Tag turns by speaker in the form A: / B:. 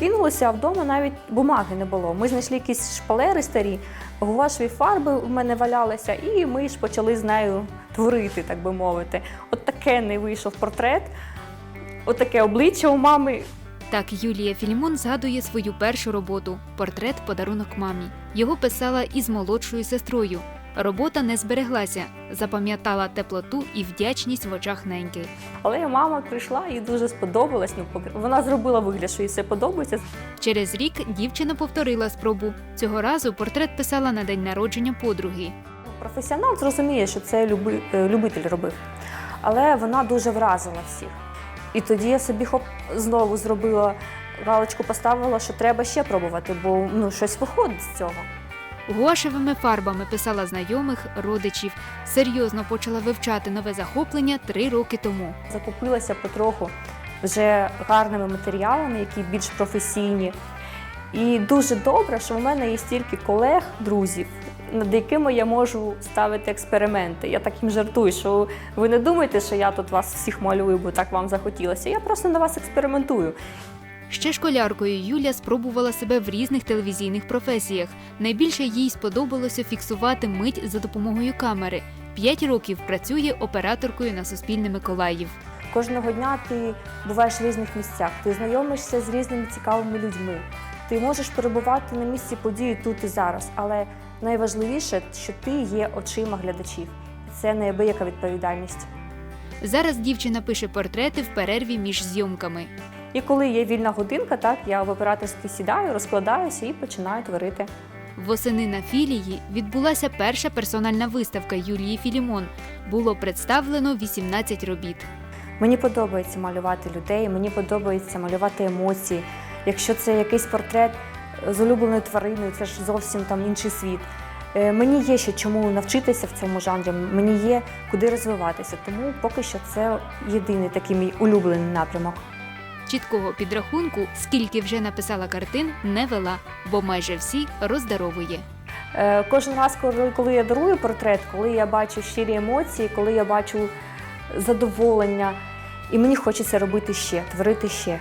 A: сподобалося, а вдома навіть бумаги не було. Ми знайшли якісь шпалери старі, гуашеві фарби в мене валялися, і ми ж почали з нею творити, так би мовити. От таке не вийшов портрет, от таке обличчя у мами.
B: Так Юлія Філімон згадує свою першу роботу портрет подарунок мамі. Його писала із молодшою сестрою. Робота не збереглася, запам'ятала теплоту і вдячність в очах неньки.
A: Але мама прийшла і дуже сподобалась. Ну, вона зробила вигляд, що їй все подобається.
B: Через рік дівчина повторила спробу. Цього разу портрет писала на день народження подруги.
A: Професіонал зрозуміє, що це люби, е, любитель робив. Але вона дуже вразила всіх. І тоді я собі хоп знову зробила галочку, поставила, що треба ще пробувати, бо ну щось виходить з цього.
B: Гуашевими фарбами писала знайомих, родичів. Серйозно почала вивчати нове захоплення три роки тому.
A: Закупилася потроху вже гарними матеріалами, які більш професійні. І дуже добре, що в мене є стільки колег, друзів, над якими я можу ставити експерименти. Я так їм жартую, що ви не думайте, що я тут вас всіх малюю, бо так вам захотілося. Я просто на вас експериментую.
B: Ще школяркою Юля спробувала себе в різних телевізійних професіях. Найбільше їй сподобалося фіксувати мить за допомогою камери. П'ять років працює операторкою на Суспільне Миколаїв.
A: Кожного дня ти буваєш в різних місцях, ти знайомишся з різними цікавими людьми. Ти можеш перебувати на місці події тут і зараз, але найважливіше, що ти є очима глядачів. Це неабияка відповідальність.
B: Зараз дівчина пише портрети в перерві між зйомками.
A: І коли є вільна годинка, так я в операторській сідаю, розкладаюся і починаю творити.
B: Восени на філії відбулася перша персональна виставка Юлії Філімон. Було представлено 18 робіт.
A: Мені подобається малювати людей, мені подобається малювати емоції. Якщо це якийсь портрет з улюбленою твариною, це ж зовсім там інший світ. Е, Мені є ще чому навчитися в цьому жанрі, мені є куди розвиватися. Тому поки що це єдиний такий мій улюблений напрямок.
B: Чіткого підрахунку, скільки вже написала картин, не вела, бо майже всі роздаровує.
A: Е, Кожен раз, коли, коли я дарую портрет, коли я бачу щирі емоції, коли я бачу задоволення, і мені хочеться робити ще, творити ще.